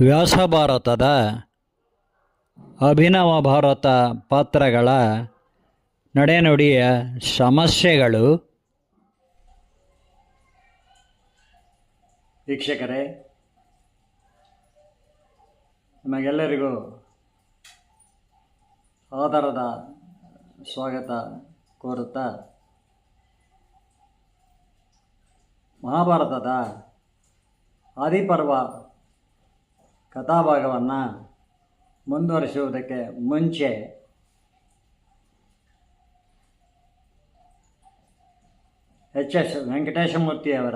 ವ್ಯಾಸಭಾರತದ ಅಭಿನವ ಭಾರತ ಪಾತ್ರಗಳ ನಡೆನುಡಿಯ ಸಮಸ್ಯೆಗಳು. ವೀಕ್ಷಕರೇ ನಿಮಗೆಲ್ಲರಿಗೂ ಆಧಾರದ ಸ್ವಾಗತ ಕೋರುತ್ತಾ ಮಹಾಭಾರತದ ಆದಿಪರ್ವ ಕಥಾಭಾಗವನ್ನು ಮುಂದುವರಿಸುವುದಕ್ಕೆ ಮುಂಚೆ ಎಚ್ ಎಸ್ ವೆಂಕಟೇಶಮೂರ್ತಿಯವರ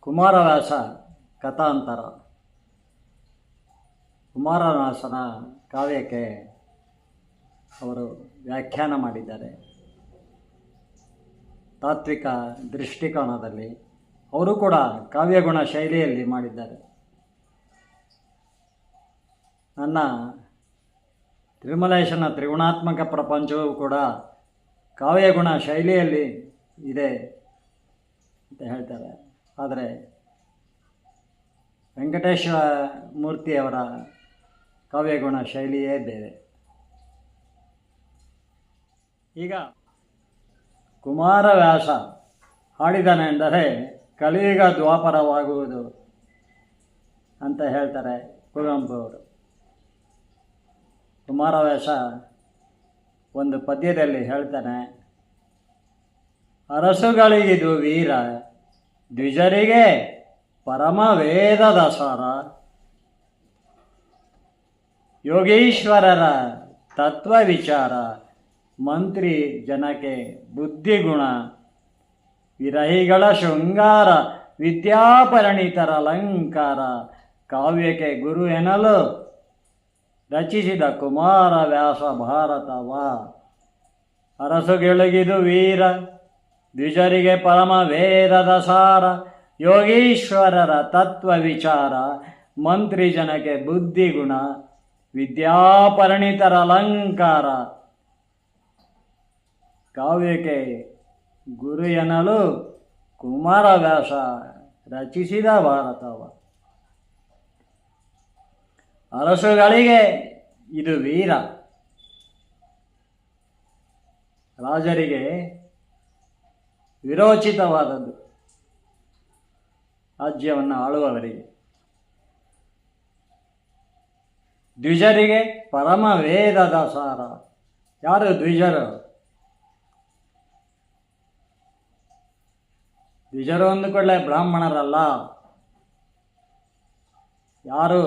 ಕುಮಾರವ್ಯಾಸ ಕಥಾಂತರ. ಕುಮಾರವ್ಯಾಸನ ಕಾವ್ಯಕ್ಕೆ ಅವರು ವ್ಯಾಖ್ಯಾನ ಮಾಡಿದ್ದಾರೆ. ತಾತ್ವಿಕ ದೃಷ್ಟಿಕೋನದಲ್ಲಿ ಅವರು ಕೂಡ ಕಾವ್ಯಗುಣ ಶೈಲಿಯಲ್ಲಿ ಮಾಡಿದ್ದಾರೆ. ನನ್ನ ತಿರುಮಲೇಶನ ತ್ರಿಗುಣಾತ್ಮಕ ಪ್ರಪಂಚವೂ ಕೂಡ ಕಾವ್ಯಗುಣ ಶೈಲಿಯಲ್ಲಿ ಇದೆ ಅಂತ ಹೇಳ್ತಾರೆ. ಆದರೆ ವೆಂಕಟೇಶ ಮೂರ್ತಿಯವರ ಕಾವ್ಯಗುಣ ಶೈಲಿಯೇ ಬೇರೆ. ಈಗ ಕುಮಾರವ್ಯಾಸ ಹಾಡಿದನೆಂದರೆ ಕಲಿಯುಗ ದ್ವಾಪರವಾಗುವುದು ಅಂತ ಹೇಳ್ತಾರೆ ಕುವೆಂಪು ಅವರು ಕುಮಾರವ್ಯಾಸ ಒಂದು ಪದ್ಯದಲ್ಲಿ ಹೇಳ್ತಾನೆ, ಅರಸುಗಳಿಗಿದು ವೀರ, ದ್ವಿಜರಿಗೆ ಪರಮ ವೇದದ ಯೋಗೀಶ್ವರರ ತತ್ವ ವಿಚಾರ ಮಂತ್ರಿ ಜನಕ್ಕೆ ಬುದ್ಧಿಗುಣ, ವಿರಹಿಗಳ ಶೃಂಗಾರ, ವಿದ್ಯಾಪರಿಣಿತರ ಅಲಂಕಾರ, ಕಾವ್ಯಕ್ಕೆ ಗುರು ಎನ್ನಲು ರಚಿಸಿದ ಕುಮಾರ ವ್ಯಾಸ ಭಾರತವ. ಅರಸುಗಳಿಗಿದು ವೀರ, ದ್ವಿಜರಿಗೆ ಪರಮ ವೇದದ ಸಾರ, ಯೋಗೀಶ್ವರರ ತತ್ವ ವಿಚಾರ, ಮಂತ್ರಿ ಜನಕ್ಕೆ ಬುದ್ಧಿಗುಣ, ವಿದ್ಯಾಪರಿಣಿತರ ಅಲಂಕಾರ ಕಾವ್ಯಕ್ಕೆ ಗುರು ಎನ್ನಲು ಕುಮಾರವ್ಯಾಸ ರಚಿಸಿದ ಭಾರತವ ಅರಸುಗಳಿಗೆ ಇದು ವೀರ. ರಾಜರಿಗೆ ವಿರೋಚಿತವಾದದ್ದು. ರಾಜ್ಯವನ್ನು ಆಳುವವರಿಗೆ. ದ್ವಿಜರಿಗೆ ಪರಮ ವೇದದ ಸಾರ ಯಾರು ದ್ವಿಜರು? ದ್ವಿಜರು ಅಂದುಕೊಳ್ಳೆ ಬ್ರಾಹ್ಮಣರಲ್ಲ. ಯಾರು?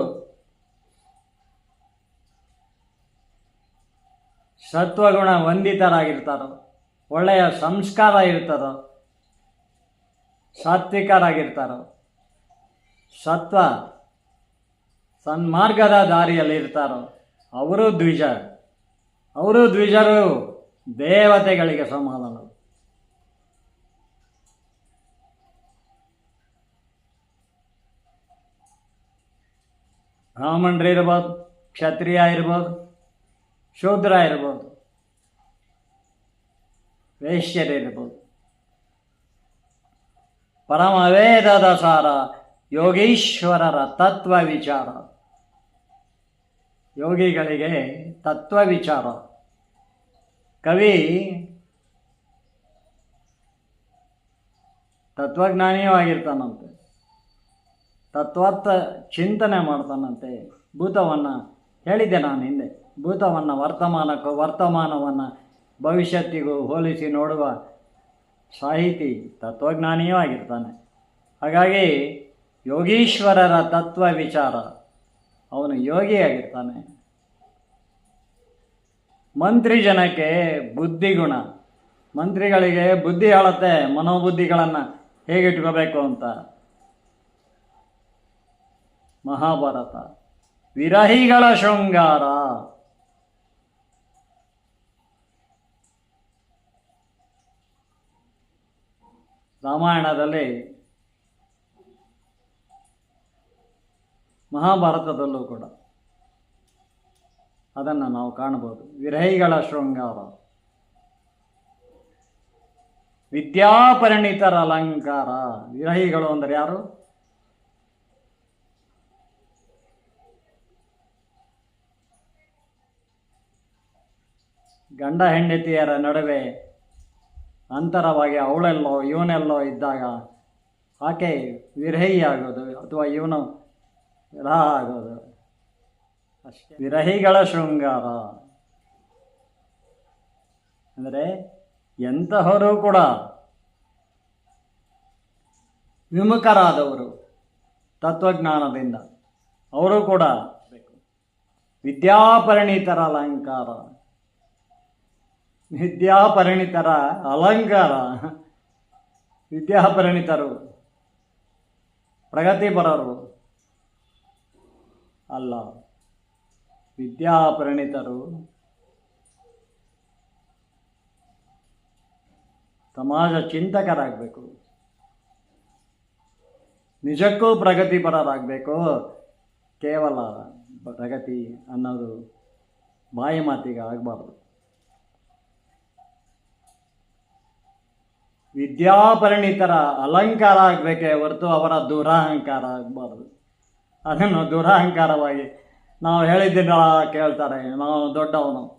ಸತ್ವಗುಣ ವಂದಿತರಾಗಿರ್ತಾರೋ, ಒಳ್ಳೆಯ ಸಂಸ್ಕಾರ ಇರ್ತಾರೋ, ಸಾತ್ವಿಕರಾಗಿರ್ತಾರೋ, ಸತ್ವ ಸನ್ಮಾರ್ಗದ ದಾರಿಯಲ್ಲಿ ಇರ್ತಾರೋ, ಅವರು ದ್ವಿಜ. ಅವರು ದ್ವಿಜರು ದೇವತೆಗಳಿಗೆ ಸಮಾನರು. ಬ್ರಾಹ್ಮಣರು ಇರ್ಬೋದು ಕ್ಷತ್ರಿಯ ಇರ್ಬೋದು ಶೂದ್ರ ಇರ್ಬೋದು ವೇಶ್ಯರಿರ್ಬೋದು. ಪರಮ ವೇದದ ಸಾರ ಯೋಗೀಶ್ವರರ ತತ್ವ ವಿಚಾರ ಯೋಗಿಗಳಿಗೆ ತತ್ವ ವಿಚಾರ ಕವಿ ತತ್ವಜ್ಞಾನಿಯೂ ಆಗಿರ್ತಾನಂತೆ. ತತ್ವಾರ್ಥ ಚಿಂತನೆ ಮಾಡ್ತಾನಂತೆ. ಭೂತವನ್ನು ಹೇಳಿದೆ ನಾನು ಹಿಂದೆ. ಭೂತವನ್ನು ವರ್ತಮಾನಕ್ಕೂ ವರ್ತಮಾನವನ್ನು ಭವಿಷ್ಯತ್ತಿಗೂ ಹೋಲಿಸಿ ನೋಡುವ ಸಾಹಿತಿ ತತ್ವಜ್ಞಾನಿಯೂ ಆಗಿರ್ತಾನೆ. ಹಾಗಾಗಿ ಯೋಗೀಶ್ವರರ ತತ್ವ ವಿಚಾರ, ಅವನು ಯೋಗಿಯಾಗಿರ್ತಾನೆ ಮಂತ್ರಿ ಜನಕ್ಕೆ ಬುದ್ಧಿಗುಣ. ಮಂತ್ರಿಗಳಿಗೆ ಬುದ್ಧಿ ಹೇಳುತ್ತೆ ಮನೋಬುದ್ಧಿಗಳನ್ನು ಹೇಗಿಟ್ಕೋಬೇಕು ಅಂತ. ಮಹಾಭಾರತ. ವಿರಹಿಗಳ ಶೃಂಗಾರ. ರಾಮಾಯಣದಲ್ಲಿ ಮಹಾಭಾರತದಲ್ಲೂ ಕೂಡ ಅದನ್ನು ನಾವು ಕಾಣಬಹುದು. ವಿರಹಿಗಳ ಶೃಂಗಾರ. ವಿದ್ಯಾಪರಿಣಿತರ ಅಲಂಕಾರ. ವಿರಹಿಗಳು ಅಂದರೆ ಯಾರು? ಗಂಡ ಹೆಂಡತಿಯರ ನಡುವೆ ಅಂತರವಾಗಿ ಅವಳೆಲ್ಲೋ ಇವನೆಲ್ಲೋ ಇದ್ದಾಗ ಆಕೆ ವಿರಹಿ ಆಗೋದು ಅಥವಾ ಇವನು ವಿರಹ ಆಗೋದು ಅಷ್ಟೇ. ವಿರಹಿಗಳ ಶೃಂಗಾರ. ಅಂದರೆ ಎಂತಹವರು ಕೂಡ ವಿಮುಖರಾದವರು ತತ್ವಜ್ಞಾನದಿಂದ. ಅವರು ಕೂಡ ವಿದ್ಯಾಪರಿಣಿತರ ಅಲಂಕಾರ. ವಿದ್ಯಾಪರಿಣಿತರ ಅಲಂಕಾರ. ವಿದ್ಯಾಪರಿಣಿತರು, ಪ್ರಗತಿಪರರು ಅಲ್ಲ. ವಿದ್ಯಾಪರಿಣಿತರು ಸಮಾಜ ಚಿಂತಕರಾಗಬೇಕು. ನಿಜಕ್ಕೂ ಪ್ರಗತಿಪರರಾಗಬೇಕು. ಕೇವಲ ಪ್ರಗತಿ ಅನ್ನೋದು ಬಾಯಿ ಮಾತಿಗೆ ಆಗಬಾರ್ದು. ವಿದ್ಯಾಪರಿಣಿತರ ಅಲಂಕಾರ ಆಗಬೇಕೇ ಹೊರತು ಅವರ ದುರಹಂಕಾರ ಆಗಬಾರ್ದು. ಅದನ್ನು ದುರಹಂಕಾರವಾಗಿ ನಾವು ಹೇಳಿದ್ದೆಲ್ಲ ಕೇಳ್ತಾರೆ. ನಾವು ದೊಡ್ಡವನು.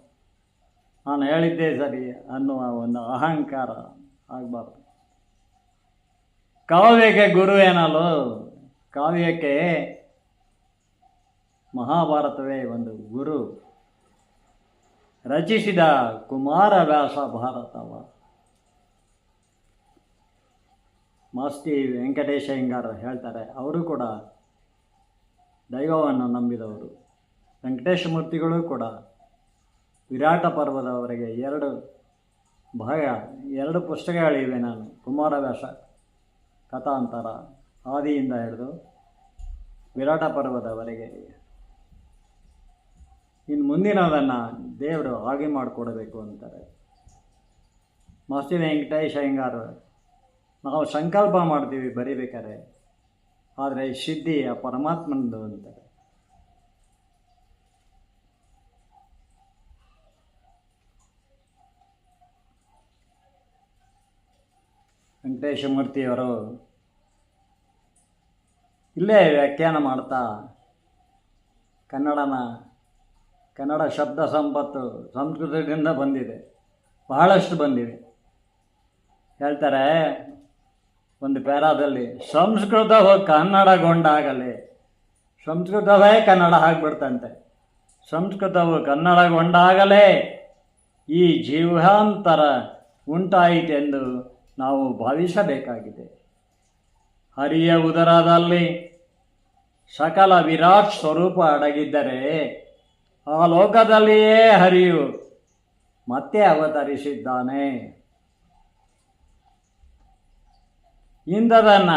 ನಾನು ಹೇಳಿದ್ದೆ ಸರಿ ಅನ್ನುವ ಒಂದು ಅಹಂಕಾರ ಆಗಬಾರ್ದು. ಕಾವ್ಯಕ್ಕೆ ಗುರು ಏನಲ್ಲೋ? ಕಾವ್ಯಕ್ಕೆ ಮಹಾಭಾರತವೇ ಒಂದು ಗುರು. ರಚಿಸಿದ ಕುಮಾರವ್ಯಾಸ ಭಾರತವ. ಮಾಸ್ತಿ ವೆಂಕಟೇಶ ಅಯ್ಯಂಗಾರ್ ಹೇಳ್ತಾರೆ, ಅವರು ಕೂಡ ದೈವವನ್ನು ನಂಬಿದವರು. ವೆಂಕಟೇಶ ಮೂರ್ತಿಗಳು ಕೂಡ ವಿರಾಟ ಪರ್ವದವರೆಗೆ ಎರಡು ಭಾಗ, ಎರಡು ಪುಸ್ತಕಗಳಿವೆ ನಾನು. ಕುಮಾರವ್ಯಾಸ ಕಥಾಂತರ ಆದಿಯಿಂದ ಹಿಡಿದು ವಿರಾಟ ಪರ್ವದವರೆಗೆ. ಇನ್ನು ಮುಂದಿನದನ್ನು ದೇವರು ಹಾಗೆ ಮಾಡಿಕೊಡಬೇಕು ಅಂತಾರೆ. ಮಾಸ್ತಿ ವೆಂಕಟೇಶ ಅಯ್ಯಂಗಾರ್ ನಾವು ಸಂಕಲ್ಪ ಮಾಡ್ತೀವಿ ಬರಿಬೇಕಾದ್ರೆ. ಆದರೆ ಸಿದ್ಧಿ ಆ ಪರಮಾತ್ಮನದು ಅಂತಾರೆ ವೆಂಕಟೇಶಮೂರ್ತಿಯವರು ಇಲ್ಲೇ ವ್ಯಾಖ್ಯಾನ ಮಾಡ್ತಾ ಕನ್ನಡನ, ಕನ್ನಡ ಶಬ್ದ ಸಂಪತ್ತು ಸಂಸ್ಕೃತದಿಂದ ಬಂದಿದೆ. ಬಹಳಷ್ಟು ಬಂದಿದೆ. ಹೇಳ್ತಾರೆ ಒಂದು ಪ್ಯಾರಾದಲ್ಲಿ, ಸಂಸ್ಕೃತವು ಕನ್ನಡಗೊಂಡಾಗಲೇ. ಸಂಸ್ಕೃತವೇ ಕನ್ನಡ ಆಗಿಬಿಡ್ತಂತೆ. ಸಂಸ್ಕೃತವು ಕನ್ನಡಗೊಂಡಾಗಲೇ ಈ ಜೀವಾಂತರ ಉಂಟಾಯಿತೆಂದು ನಾವು ಭಾವಿಸಬೇಕಾಗಿದೆ. ಹರಿಯ ಉದರದಲ್ಲಿ ಸಕಲ ವಿರಾಟ್ ಸ್ವರೂಪ ಅಡಗಿದ್ದರೆ ಆ ಲೋಕದಲ್ಲಿಯೇ ಹರಿಯು ಮತ್ತೆ ಅವತರಿಸಿದ್ದಾನೆ. ಇಂದದನ್ನ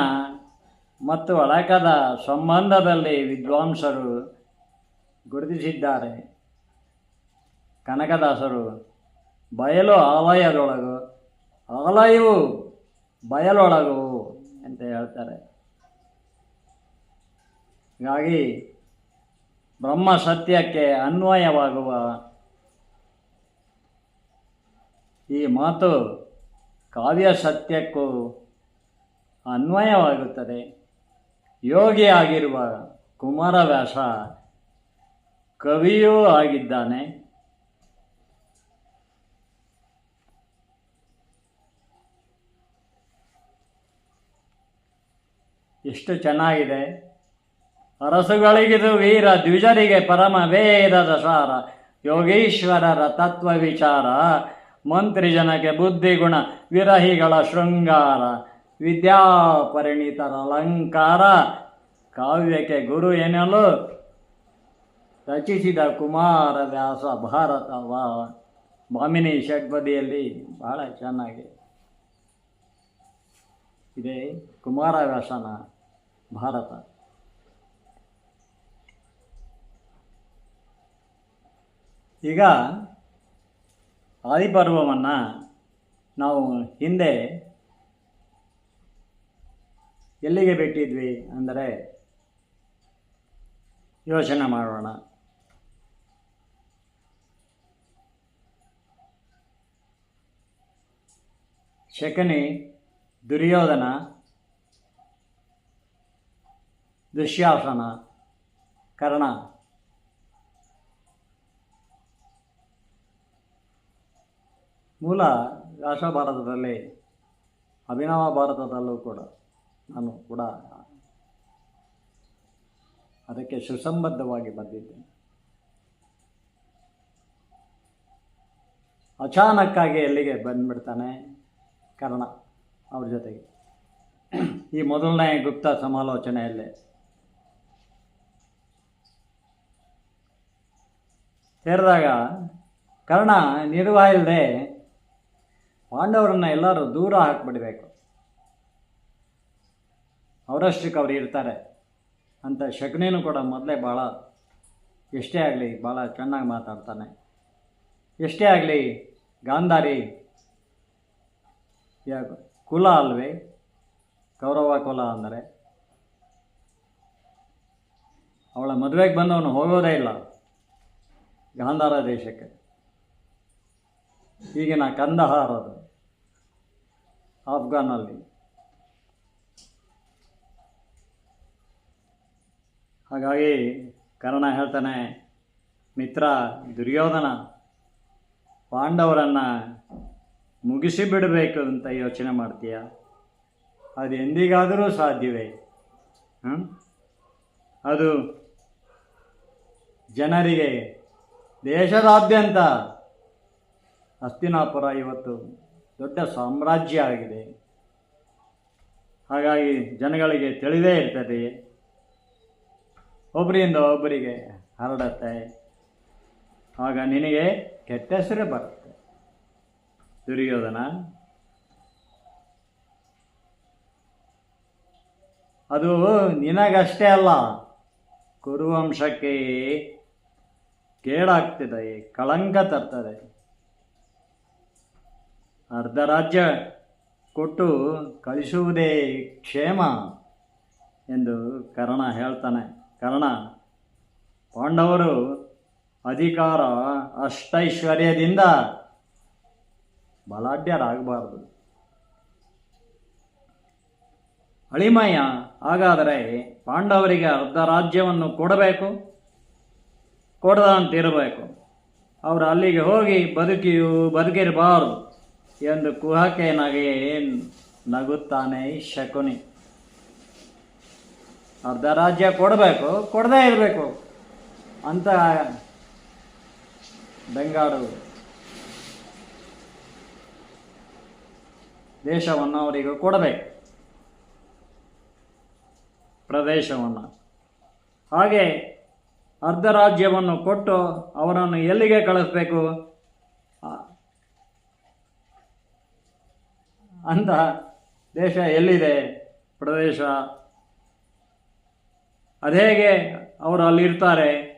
ಮತ್ತು ಅಳಕದ ಸಂಬಂಧದಲ್ಲಿ ವಿದ್ವಾಂಸರು ಗುರುತಿಸಿದ್ದಾರೆ. ಕನಕದಾಸರು, ಬಯಲು ಆಲಯದೊಳಗು, ಆಲಯವು ಬಯಲೊಳಗು ಅಂತ ಹೇಳ್ತಾರೆ. ಹೀಗಾಗಿ ಬ್ರಹ್ಮ ಸತ್ಯಕ್ಕೆ ಅನ್ವಯವಾಗುವ ಈ ಮಾತು ಕಾವ್ಯ ಸತ್ಯಕ್ಕೂ ಅನ್ವಯವಾಗುತ್ತದೆ. ಯೋಗಿಯಾಗಿರುವ ಕುಮಾರವ್ಯಾಸ ಕವಿಯೂ ಆಗಿದ್ದಾನೆ. ಎಷ್ಟು ಚೆನ್ನಾಗಿದೆ. ಅರಸುಗಳಿಗಿದು ವೀರ ದ್ವಿಜರಿಗೆ ಪರಮ ವೇದದ ಸಾರ ಯೋಗೀಶ್ವರರ ತತ್ವ ವಿಚಾರ. ಮಂತ್ರಿ ಜನಕ್ಕೆ ಬುದ್ಧಿಗುಣ, ವಿರಹಿಗಳ ಶೃಂಗಾರ. ವಿದ್ಯಾಪರಿಣಿತರ ಅಲಂಕಾರ ಕಾವ್ಯಕ್ಕೆ ಗುರು ಎನ್ನಲು ರಚಿಸಿದ ಕುಮಾರವ್ಯಾಸ ಭಾರತವ. ಮಾಮಿನಿ ಷಟ್ಪದಿಯಲ್ಲಿ ಬಹಳ ಚೆನ್ನಾಗಿ ಇದೆ ಕುಮಾರವ್ಯಾಸನ ಭಾರತ. ಈಗ ಆದಿಪರ್ವವನ್ನು ನಾವು ಹಿಂದೆ ಎಲ್ಲಿಗೆ ಬಿಟ್ಟಿದ್ವಿ ಅಂದರೆ ಯೋಚನೆ ಮಾಡೋಣ. ಶಕನಿ ದುರ್ಯೋಧನ, ದುಶ್ಯಾಸನ, ಕರ್ಣ, ಮೂಲ ವ್ಯಾಸ ಭಾರತದಲ್ಲಿ, ಅಭಿನವ ಭಾರತದಲ್ಲೂ ಕೂಡ. ನಾನು ಕೂಡ ಅದಕ್ಕೆ ಸುಸಂಬದ್ಧವಾಗಿ ಬಂದಿದ್ದೆ. ಅಚಾನಕ್ಕಾಗಿ ಎಲ್ಲಿಗೆ ಬಂದ್ಬಿಡ್ತಾನೆ ಕರ್ಣ ಅವ್ರ ಜೊತೆಗೆ. ಈ ಮೊದಲನೇ ಗುಪ್ತ ಸಮಾಲೋಚನೆಯಲ್ಲಿ ಸೇರಿದಾಗ ಕರ್ಣ ಇಲ್ಲದೆ ಪಾಂಡವರನ್ನ ಎಲ್ಲರೂ ದೂರ ಹಾಕ್ಬಿಡಬೇಕು. ಅವರಷ್ಟಕ್ಕೆ ಅವ್ರು ಇರ್ತಾರೆ ಅಂತ ಶಕುನಿನೂ ಕೂಡ ಮೊದಲೇ ಭಾಳ ಎಷ್ಟೇ ಆಗಲಿ ಭಾಳ ಚೆನ್ನಾಗಿ ಮಾತಾಡ್ತಾನೆ. ಎಷ್ಟೇ ಆಗಲಿ ಗಾಂಧಾರಿ ಕುಲ ಅಲ್ವೇ? ಕೌರವ ಕುಲ ಅಂದರೆ? ಅವಳ ಮದುವೆಗೆ ಬಂದವನು ಹೋಗೋದೇ ಇಲ್ಲ ಗಾಂಧಾರ ದೇಶಕ್ಕೆ. ಈಗಿನ ಕಂದಹಾರದು ಆಫ್ಘಾನಲ್ಲಿ ಹಾಗಾಗಿ ಕರ್ಣ ಹೇಳ್ತಾನೆ, ಮಿತ್ರ, ದುರ್ಯೋಧನ, ಪಾಂಡವರನ್ನು ಮುಗಿಸಿ ಬಿಡಬೇಕು ಅಂತ ಯೋಚನೆ ಮಾಡ್ತೀಯ? ಅದು ಎಂದಿಗಾದರೂ ಸಾಧ್ಯವೇ? ಹ್ಞೂ ಅದು ಜನರಿಗೆ ದೇಶದಾದ್ಯಂತ ಹಸ್ತಿನಾಪುರ ಇವತ್ತು ದೊಡ್ಡ ಸಾಮ್ರಾಜ್ಯ ಆಗಿದೆ. ಹಾಗಾಗಿ ಜನಗಳಿಗೆ ತಿಳಿದೇ ಇರ್ತದೆ ಒಬ್ಬರಿಂದ ಒಬ್ಬರಿಗೆ ಹರಡತ್ತೆ. ಆಗ ನಿನಗೆ ಕೆಟ್ಟ ಹೆಸರೇ ಬರುತ್ತೆ. ದುರ್ಯೋಧನ. ಅದು ನಿನಗಷ್ಟೇ ಅಲ್ಲ, ಕುರುವಂಶಕ್ಕೆ ಕೇಳಾಗ್ತಿದೆ ಕಳಂಕ ತರ್ತದೆ. ಅರ್ಧ ರಾಜ್ಯ ಕೊಟ್ಟು ಕಳಿಸುವುದೇ ಕ್ಷೇಮ ಎಂದು ಕರ್ಣ ಹೇಳ್ತಾನೆ. ಕರ್ಣ, ಪಾಂಡವರು ಅಧಿಕಾರ, ಅಷ್ಟೈಶ್ವರ್ಯದಿಂದ ಬಲಾಢ್ಯರಾಗಬಾರ್ದು. ಅಳಿಮಯ, ಹಾಗಾದರೆ ಪಾಂಡವರಿಗೆ ಅರ್ಧ ರಾಜ್ಯವನ್ನು ಕೊಡಬೇಕು? ಕೊಡದಂತಿರಬೇಕು. ಅವರು ಅಲ್ಲಿಗೆ ಹೋಗಿ ಬದುಕಿಯು ಬದುಕಿರಬಾರದು ಎಂದು ಕುಹಕೆ ನಗೆ ನಗುತ್ತಾನೆ ಶಕುನಿ. ಅರ್ಧ ರಾಜ್ಯ ಕೊಡಬೇಕು, ಕೊಡದೇ ಇರಬೇಕು ಅಂತ ಬೆಂಗಾಡು ದೇಶವನ್ನು ಅವರಿಗೆ ಕೊಡಬೇಕು. ಪ್ರದೇಶವನ್ನು. ಹಾಗೆ ಅರ್ಧ ರಾಜ್ಯವನ್ನು ಕೊಟ್ಟು ಅವರನ್ನು ಎಲ್ಲಿಗೆ ಕಳಿಸ್ಬೇಕು? ಅಂತ ದೇಶ ಎಲ್ಲಿದೆ? ಪ್ರದೇಶ ಅದೇಗೆ ಅವರು ಅಲ್ಲಿರ್ತಾರೆ?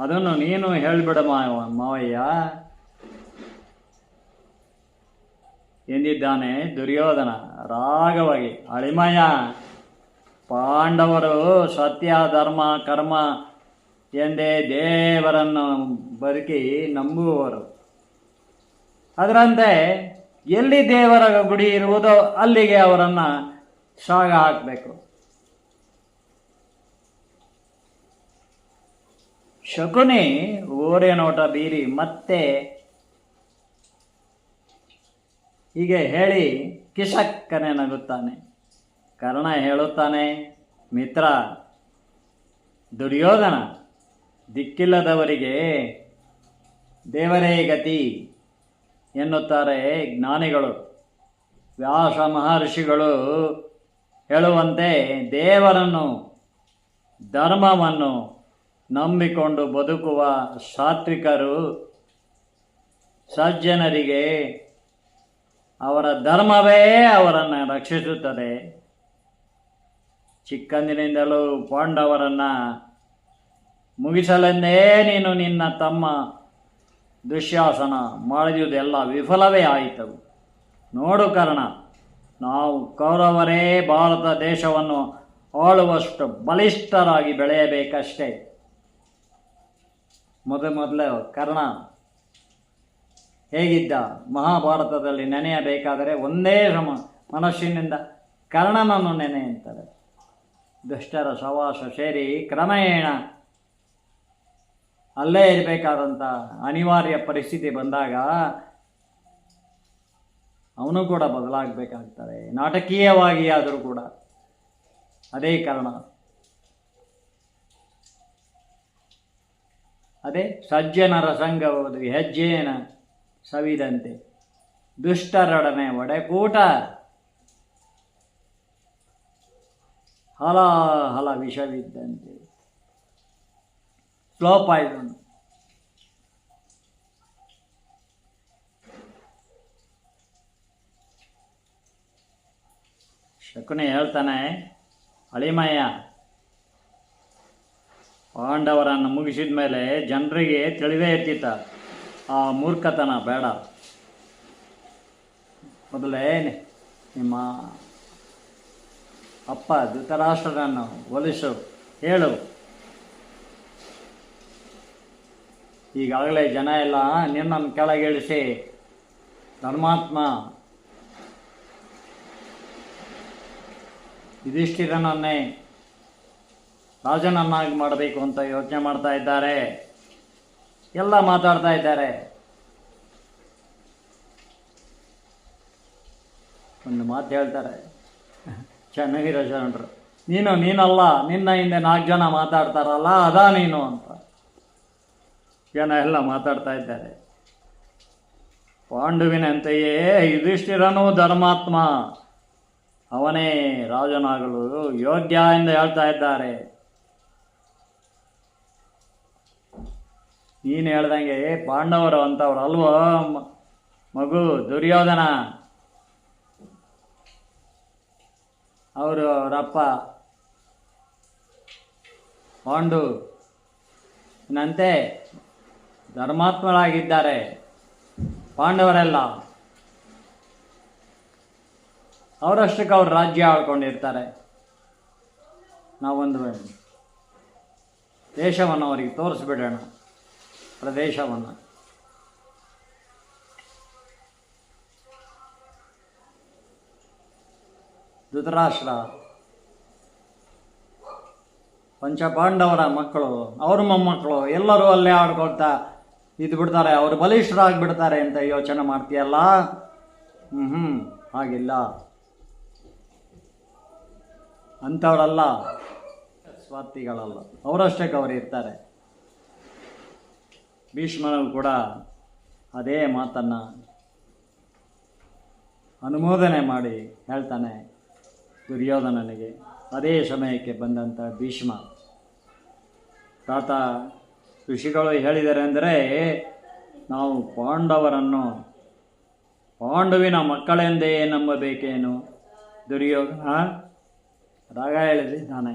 ಅದನ್ನು ನೀನು ಹೇಳಿಬಿಡ ಮಾವ ಮಾವಯ್ಯ. ಎಂದಿದ್ದಾನೆ ದುರ್ಯೋಧನ ರಾಗವಾಗಿ ಅಳಿಮಯ ಪಾಂಡವರು ಸತ್ಯ, ಧರ್ಮ, ಕರ್ಮ ಎಂದೇ ದೇವರನ್ನು ಬದುಕಿ ನಂಬುವವರು. ಅದರಂತೆ ಎಲ್ಲಿ ದೇವರ ಗುಡಿ ಇರುವುದೋ ಅಲ್ಲಿಗೆ ಅವರನ್ನು ಶಾಗ ಹಾಕಬೇಕು. ಶಕುನಿ ಓರೆ ನೋಟ ಬೀರಿ ಮತ್ತೆ ಹೀಗೆ ಹೇಳಿ ಕಿಶಕ್ಕನೆ ನಗುತ್ತಾನೆ. ಕರ್ಣ ಹೇಳುತ್ತಾನೆ, ಮಿತ್ರ, ದುರ್ಯೋಧನ, ದಿಕ್ಕಿಲ್ಲದವರಿಗೆ ದೇವರೇ ಗತಿ ಎನ್ನುತ್ತಾರೆ ಜ್ಞಾನಿಗಳು. ವ್ಯಾಸ ಮಹರ್ಷಿಗಳು ಹೇಳುವಂತೆ ದೇವರನ್ನು, ಧರ್ಮವನ್ನು ನಂಬಿಕೊಂಡು ಬದುಕುವ ಸಾತ್ವಿಕರು ಸಜ್ಜನರಿಗೆ ಅವರ ಧರ್ಮವೇ ಅವರನ್ನು ರಕ್ಷಿಸುತ್ತದೆ. ಚಿಕ್ಕಂದಿನಿಂದಲೂ ಪಾಂಡವರನ್ನು ಮುಗಿಸಲೆಂದೇ ನೀನು ನಿನ್ನ ತಮ್ಮ ದುಶ್ಯಾಸನ ಮಾಡಿದುದೆಲ್ಲ ವಿಫಲವೇ ಆಯಿತು. ನೋಡು ಕರ್ಣ, ನಾವು ಕೌರವರೇ ಭಾರತ ದೇಶವನ್ನು ಆಳುವಷ್ಟು ಬಲಿಷ್ಠರಾಗಿ ಬೆಳೆಯಬೇಕಷ್ಟೇ. ಮೊದ ಮೊದಲು ಕರ್ಣ ಹೇಗಿದ್ದ? ಮಹಾಭಾರತದಲ್ಲಿ ನೆನೆಯಬೇಕಾದರೆ ಒಂದೇ ಸಮ ಮನಸ್ಸಿನಿಂದ ಕರ್ಣನನ್ನು ನೆನೆ ಅಂತಾರೆ. ದುಷ್ಟರ ಸವಾಸ ಸೇರಿ ಕ್ರಮೇಣ ಅಲ್ಲೇ ಇರಬೇಕಾದಂಥ ಅನಿವಾರ್ಯ ಪರಿಸ್ಥಿತಿ ಬಂದಾಗ ಅವನು ಕೂಡ ಬದಲಾಗಬೇಕಾಗ್ತದೆ. ನಾಟಕೀಯವಾಗಿ ಆದರೂ ಕೂಡ ಅದೇ ಕಾರಣ. ಅದೇ ಸಜ್ಜನರ ಸಂಘವದು ಹೆಜ್ಜೇನ ಸವಿದಂತೆ. ದುಷ್ಟರೊಡನೆ ಒಡೆಕೂಟ. ಹಲ ಹಲ ವಿಷವಿದ್ದಂತೆ. ಸ್ಲೋಪ ಇದನ್ನು ಶಕುನಿ ಹೇಳ್ತಾನೆ, ಅಳಿಮಯ್ಯ ಪಾಂಡವರನ್ನು ಮುಗಿಸಿದ ಮೇಲೆ ಜನರಿಗೆ ತಿಳಿದೇ ಇರ್ತಿತ್ತ. ಆ ಮೂರ್ಖತನ ಬೇಡ. ಮೊದಲೇ ನಿಮ್ಮ ಅಪ್ಪ ಧೃತರಾಷ್ಟ್ರನನ್ನು ಒಲಿಸು ಹೇಳು. ಈಗಾಗಲೇ ಜನ ಎಲ್ಲ ನಿನ್ನನ್ನು ಕೆಳಗಿಳಿಸಿ ಧರ್ಮಾತ್ಮ ಯುಧಿಷ್ಠಿರನನ್ನೇ ರಾಜನನ್ನಾಗಿ ಮಾಡಬೇಕು ಅಂತ ಯೋಚನೆ ಮಾಡ್ತಾ ಇದ್ದಾರೆ. ಎಲ್ಲ ಮಾತಾಡ್ತಾ ಇದ್ದಾರೆ. ಒಂದು ಮಾತು ಹೇಳ್ತಾರೆ. ಚೆನ್ನಾಗಿರೋ ಜನರು ನೀನು ನೀನಲ್ಲ, ನಿನ್ನ ಹಿಂದೆ ನಾಲ್ಕು ಜನ ಮಾತಾಡ್ತಾರಲ್ಲ, ಅದಾ ನೀನು ಅಂತ. ಜನ ಎಲ್ಲ ಮಾತಾಡ್ತಾ ಇದ್ದಾರೆ. ಪಾಂಡುವಿನಂತೆಯೇ ಯುಧಿಷ್ಠಿರನು ಧರ್ಮಾತ್ಮ. ಅವನೇ ರಾಜನಾಗಲು ಯೋಗ್ಯ ಎಂದು ಹೇಳ್ತಾ ಇದ್ದಾರೆ. ನೀನು ಹೇಳ್ದಂಗೆ ಪಾಂಡವರು ಅಂತವ್ರು ಅಲ್ವೋ ಮಗು ದುರ್ಯೋಧನ. ಅವರು ಅವರಪ್ಪ ಪಾಂಡು, ನಂತೆ ಧರ್ಮಾತ್ಮರಾಗಿದ್ದಾರೆ ಪಾಂಡವರೆಲ್ಲ. ಅವರಷ್ಟಕ್ಕೆ ಅವ್ರು ರಾಜ್ಯ ಆಳ್ಕೊಂಡಿರ್ತಾರೆ. ನಾವೊಂದು ದೇಶವನ್ನು ಅವರಿಗೆ ತೋರಿಸ್ಬಿಡೋಣ. ಪ್ರದೇಶವನ್ನು. ಧೃತರಾಷ್ಟ್ರ, ಪಂಚಪಾಂಡವರ ಮಕ್ಕಳು, ಅವ್ರ ಮೊಮ್ಮಕ್ಕಳು, ಎಲ್ಲರೂ ಅಲ್ಲೇ ಆಡ್ಕೊಳ್ತಾ ಇದು ಬಿಡ್ತಾರೆ, ಅವರು ಬಲಿಷ್ಠರಾಗಿಬಿಡ್ತಾರೆ ಅಂತ ಯೋಚನೆ ಮಾಡ್ತೀಯಲ್ಲ? ಹ್ಞೂ ಹ್ಞೂ ಹಾಗಿಲ್ಲ. ಅಂಥವರಲ್ಲ, ಸ್ವಾರ್ಥಿಗಳಲ್ಲ. ಅವರಷ್ಟಕ್ಕೆ ಅವರು ಇರ್ತಾರೆ. ಭೀಷ್ಮನು ಕೂಡ ಅದೇ ಮಾತನ್ನು ಅನುಮೋದನೆ ಮಾಡಿ ಹೇಳ್ತಾನೆ ದುರ್ಯೋಧನನಿಗೆ. ಅದೇ ಸಮಯಕ್ಕೆ ಬಂದಂಥ ಭೀಷ್ಮ. ತಾತ, ಋಷಿಗಳು ಹೇಳಿದ್ದಾರೆ ಅಂದರೆ ನಾವು ಪಾಂಡವರನ್ನು ಪಾಂಡುವಿನ ಮಕ್ಕಳೆಂದೇ ನಂಬಬೇಕೇನು? ದುರ್ಯೋಧನ ರಾಗ ಹೇಳಿದ್ದಾನೆ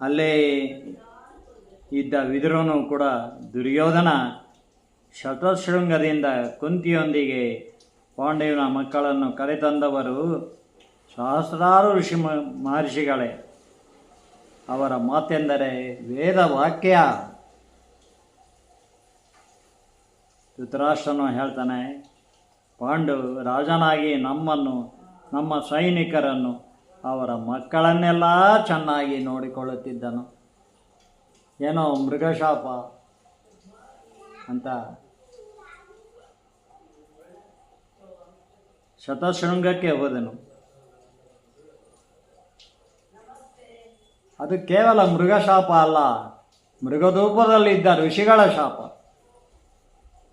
ಅಲ್ಲೇ ಇದ್ದ ವಿದುರನು ಕೂಡ ದುರ್ಯೋಧನ ಶತಶೃಂಗದಿಂದ ಕುಂತಿಯೊಂದಿಗೆ ಪಾಂಡವನ ಮಕ್ಕಳನ್ನು ಕರೆತಂದವರು ಸಹಸ್ರಾರು ಋಷಿ ಮಹರ್ಷಿಗಳೇ. ಅವರ ಮಾತೆಂದರೆ ವೇದ ವಾಕ್ಯ ಧೃತರಾಷ್ಟ್ರನು ಹೇಳ್ತಾನೆ, ಪಾಂಡು ರಾಜನಾಗಿ ನಮ್ಮನ್ನು, ನಮ್ಮ ಸೈನಿಕರನ್ನು ಅವರ ಮಕ್ಕಳನ್ನೆಲ್ಲ ಚೆನ್ನಾಗಿ ನೋಡಿಕೊಳ್ಳುತ್ತಿದ್ದನು. ಏನೋ ಮೃಗಶಾಪ ಅಂತ. ಶತಶೃಂಗಕ್ಕೆ ಹೋದನು. ಅದು ಕೇವಲ ಮೃಗಶಾಪ ಅಲ್ಲ ಮೃಗದೂಪದಲ್ಲಿದ್ದ ಋಷಿಗಳ ಶಾಪ.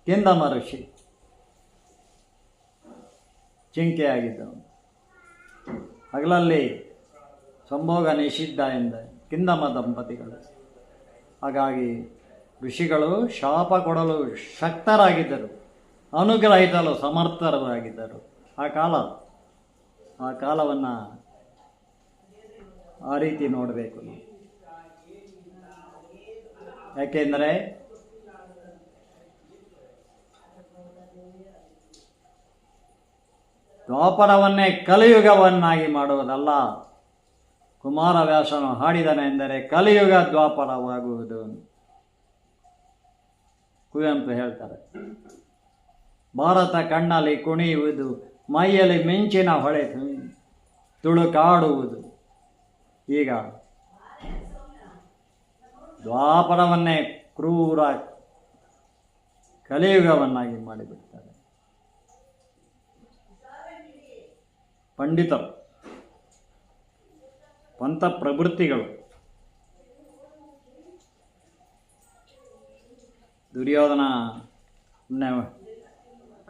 ಕಿಂದಮ ಋಷಿ. ಚಿಂಕೆಯಾಗಿದ್ದವು ಹಗಲಲ್ಲಿ ಸಂಭೋಗ ನಿಷಿದ್ಧ ಎಂದ ಕಿಂದಮ ದಂಪತಿಗಳು. ಹಾಗಾಗಿ ಋಷಿಗಳು ಶಾಪ ಕೊಡಲು ಶಕ್ತರಾಗಿದ್ದರು. ಅನುಗ್ರಹಿಸಲು ಸಮರ್ಥರಾಗಿದ್ದರು. ಆ ಕಾಲ, ಆ ಕಾಲವನ್ನು ಆ ರೀತಿ ನೋಡಬೇಕು. ಯಾಕೆಂದರೆ ದ್ವಾಪರವನ್ನೇ ಕಲಿಯುಗವನ್ನಾಗಿ ಮಾಡುವುದಲ್ಲ. ಕುಮಾರವ್ಯಾಸನು ಹಾಡಿದನೆಂದರೆ ಕಲಿಯುಗ ದ್ವಾಪರವಾಗುವುದು. ಕುವೆಂಪು ಹೇಳ್ತಾರೆ, ಭಾರತ ಕಣ್ಣಲ್ಲಿ ಕುಣಿಯುವುದು, ಮೈಯಲ್ಲಿ ಮಿಂಚಿನ ಹೊಳೆ ತುಳುಕಾಡುವುದು. ಈಗ ದ್ವಾಪರವನ್ನೇ ಕ್ರೂರ ಕಲಿಯುಗವನ್ನಾಗಿ ಮಾಡಿಬಿಡ್ತಾರೆ. ಪಂಡಿತರು ಪಂಥ ಪ್ರವೃತ್ತಿಗಳು. ದುರ್ಯೋಧನ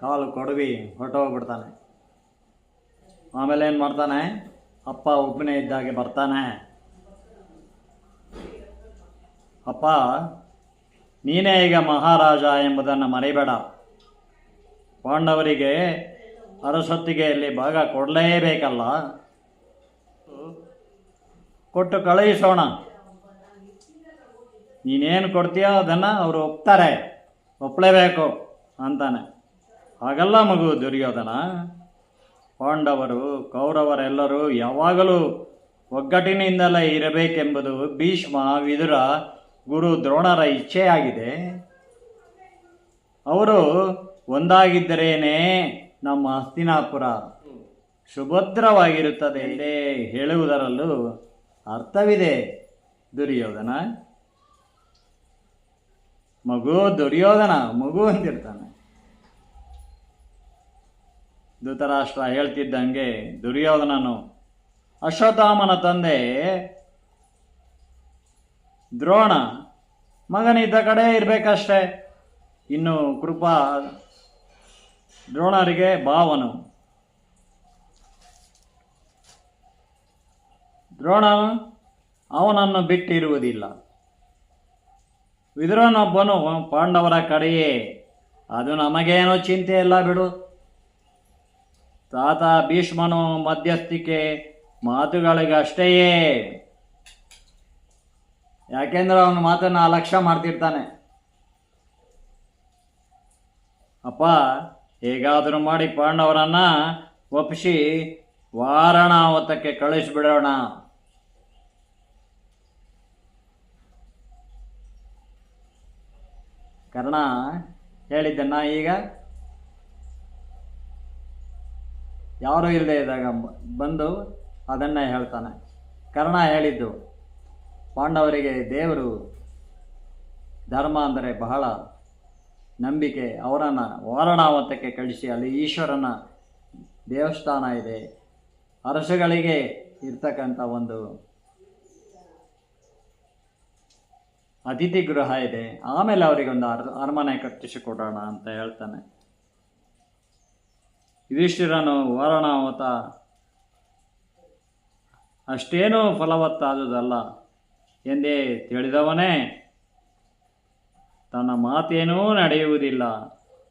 ಕಾಲು ಕೊಡವಿ ಹೊರಟೋಗ್ಬಿಡ್ತಾನೆ. ಆಮೇಲೆ ಏನು ಮಾಡ್ತಾನೆ? ಅಪ್ಪ ಒಬ್ಬನೇ ಇದ್ದಾಗೆ ಬರ್ತಾನೆ. ಅಪ್ಪ, ನೀನೇ ಈಗ ಮಹಾರಾಜ ಎಂಬುದನ್ನು ಮರಿಬೇಡ. ಪಾಂಡವರಿಗೆ ಅರಸೊತ್ತಿಗೆಯಲ್ಲಿ ಭಾಗ ಕೊಡಲೇಬೇಕಲ್ಲ. ಕೊಟ್ಟು ಕಳುಹಿಸೋಣ. ನೀನೇನು ಕೊಡ್ತೀಯೋ ಅದನ್ನು ಅವರು ಒಪ್ತಾರೆ. ಒಪ್ಪಲೇಬೇಕು ಅಂತಾನೆ. ಹಾಗೆಲ್ಲ ಮಗು ದುರ್ಯೋಧನ. ಪಾಂಡವರು, ಕೌರವರೆಲ್ಲರೂ ಯಾವಾಗಲೂ ಒಗ್ಗಟ್ಟಿನಿಂದಲೇ ಇರಬೇಕೆಂಬುದು ಭೀಷ್ಮ ವಿದುರ ಗುರು ದ್ರೋಣರ ಇಚ್ಛೆಯಾಗಿದೆ. ಅವರು ಒಂದಾಗಿದ್ದರೇನೆ ನಮ್ಮ ಹಸ್ತಿನಾಪುರ. ಸುಭದ್ರವಾಗಿರುತ್ತದೆ ಎಂದೇ ಹೇಳುವುದರಲ್ಲೂ ಅರ್ಥವಿದೆ. ದುರ್ಯೋಧನ. ಮಗು ದುರ್ಯೋಧನ, ಮಗು ಅಂತಿರ್ತಾನೆ. ಧೃತರಾಷ್ಟ್ರ ಹೇಳ್ತಿದ್ದಂಗೆ ದುರ್ಯೋಧನನು, ಅಶ್ವತ್ಥಾಮನ ತಂದೆ, ದ್ರೋಣ, ಮಗನಿದ್ದ ಕಡೆ ಇರಬೇಕಷ್ಟೇ. ಇನ್ನು ಕೃಪಾ ದ್ರೋಣರಿಗೆ ಭಾವನು. ದ್ರೋಣ, ಅವನನ್ನು ಬಿಟ್ಟಿರುವುದಿಲ್ಲ. ವಿದುರನೊಬ್ಬನು ಪಾಂಡವರ ಕಡೆಯೇ. ಅದು ನಮಗೇನೋ ಚಿಂತೆ ಇಲ್ಲ ಬಿಡು. ತಾತ ಭೀಷ್ಮನು ಮಧ್ಯಸ್ಥಿಕೆ ಮಾತುಗಳಿಗಷ್ಟೇ ಯಾಕೆಂದ್ರೆ ಅವನ ಮಾತನ್ನು ಅಲಕ್ಷ್ಯ ಮಾಡ್ತಿರ್ತಾನೆ. ಅಪ್ಪ, ಹೇಗಾದರೂ ಮಾಡಿ ಪಾಂಡವರನ್ನ ಒಪ್ಪಿಸಿ ವಾರಣಾವತಕ್ಕೆ ಕಳಿಸ್ಬಿಡೋಣ ಕರ್ಣ ಹೇಳಿದ್ದನ್ನ ಈಗ ಯಾರೂ ಇಲ್ಲದೆ ಇದ್ದಾಗ ಬಂದು ಅದನ್ನ ಹೇಳ್ತಾನೆ. ಕರ್ಣ ಹೇಳಿದ್ದು, ಪಾಂಡವರಿಗೆ ದೇವರು ಧರ್ಮ ಅಂದರೆ ಬಹಳ ನಂಬಿಕೆ, ಅವರನ್ನು ವಾರಣಾವತಕ್ಕೆ ಕಳಿಸಿ, ಅಲ್ಲಿ ಈಶ್ವರನ ದೇವಸ್ಥಾನ ಇದೆ. ಅರಸುಗಳಿಗೆ ಇರ್ತಕ್ಕಂಥ ಒಂದು ಅತಿಥಿ ಗೃಹ ಇದೆ ಆಮೇಲೆ ಅವರಿಗೊಂದು ಅರ್, ಅರಮನೆ ಕಟ್ಟಿಸಿಕೊಡೋಣ ಅಂತ ಹೇಳ್ತಾನೆ. ಯುಧಿಷ್ಠಿರನು ವಾರಣಾವತ, ಅಷ್ಟೇನೂ ಫಲವತ್ತಾದುದಲ್ಲ. ಎಂದೇ ತಿಳಿದವನೇ, ತನ್ನ ಮಾತೇನೂ ನಡೆಯುವುದಿಲ್ಲ.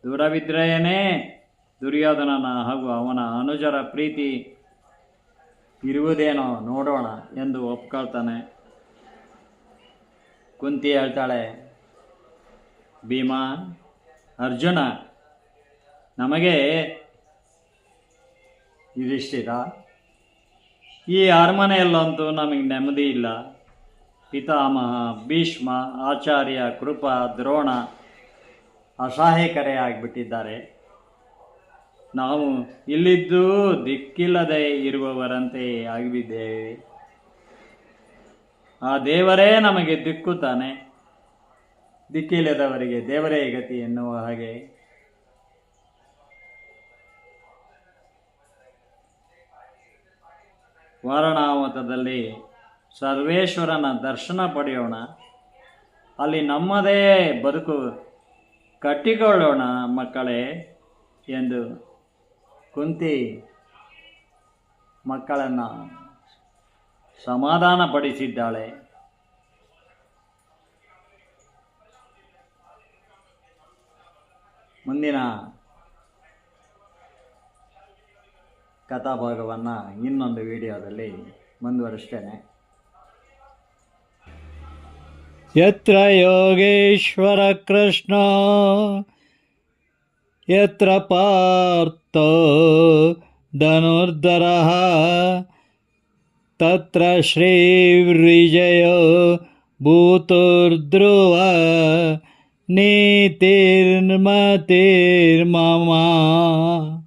ದೂರವಿದ್ರೆಯೇ ದುರ್ಯೋಧನನ ಹಾಗೂ ಅವನ ಅನುಜರ ಪ್ರೀತಿ ಇರುವುದೇನೋ ನೋಡೋಣ ಎಂದು ಒಪ್ಕೊಳ್ತಾನೆ. ಕುಂತಿ ಹೇಳ್ತಾಳೆ ಭೀಮಾ ಅರ್ಜುನ, ನಮಗೆ ಯುಧಿಷ್ಠಿರ, ಈ ಅರಮನೆಯಲ್ಲಂತೂ ನಮಗೆ ನೆಮ್ಮದಿ ಇಲ್ಲ. ಪಿತಾಮಹ, ಭೀಷ್ಮ, ಆಚಾರ್ಯ, ಕೃಪ, ದ್ರೋಣ ಅಸಹಾಯಕರೇ ಆಗಿಬಿಟ್ಟಿದ್ದಾರೆ. ನಾವು ಇಲ್ಲಿದ್ದು ದಿಕ್ಕಿಲ್ಲದೆ ಇರುವವರಂತೆ ಆಗಿಬಿದ್ದೇವೆ. ಆ ದೇವರೇ ನಮಗೆ ದಿಕ್ಕು ತಾನೆ. ದಿಕ್ಕಿಲ್ಲದವರಿಗೆ ದೇವರೇ ಗತಿ ಎನ್ನುವ ಹಾಗೆ. ವಾರಣಾವತದಲ್ಲಿ ಸರ್ವೇಶ್ವರನ ದರ್ಶನ ಪಡೆಯೋಣ. ಅಲ್ಲಿ ನಮ್ಮದೇ ಬದುಕು ಕಟ್ಟಿಕೊಳ್ಳೋಣ ಮಕ್ಕಳೇ ಎಂದು ಕುಂತಿ ಮಕ್ಕಳನ್ನು ಸಮಾಧಾನಪಡಿಸಿದ್ದಾಳೆ. ಮುಂದಿನ ಕಥಾಭಾಗವನ್ನು ಇನ್ನೊಂದು ವಿಡಿಯೋದಲ್ಲಿ ಮುಂದುವರಿಸ್ತೇನೆ. ಯತ್ರ ಯೋಗೇಶ್ವರ ಕೃಷ್ಣ ಯತ್ರ ಪಾರ್ಥ ಧನುರ್ಧರಃ तत्र श्रीवृजय भूतो नीतिर्मतिर्ममा।